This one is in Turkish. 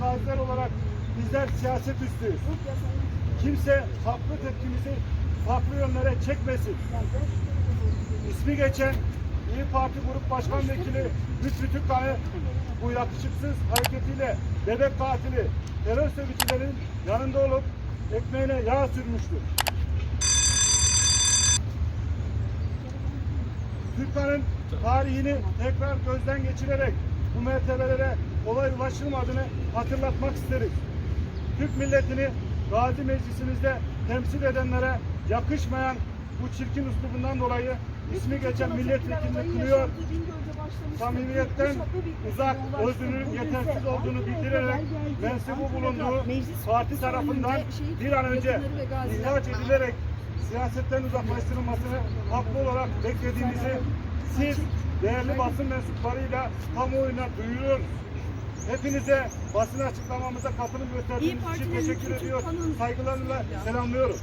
gaziler olarak bizler siyaset üstüyüz. Kimse haklı tepkimizi farklı yönlere çekmesin. İsmi geçen İyi Parti Grup Başkan Vekili Lütfü Türkkan'ı bu yakışıksız hareketiyle bebek katili terör örgütçülerin yanında olup ekmeğine yağ sürmüştür. Türkkan'ın tarihini tekrar gözden geçirerek bu mertebelere kolay ulaşılmadığını hatırlatmak isteriz. Türk milletini Gazi Meclisimizde temsil edenlere yakışmayan bu çirkin üslubundan dolayı ismi geçen milletvekilini kınıyor, samimiyetten uzak, özünün yetersiz olduğunu bildirerek mensubu bulunduğu parti tarafından bir an önce ihraç edilerek siyasetten uzaklaştırılmasını haklı olarak beklediğimizi siz değerli basın mensuplarıyla kamuoyuna duyuruyoruz. Hepinize basın açıklamamıza katılım gösterdiğiniz için teşekkür ediyor. Saygılarımla selamlıyorum.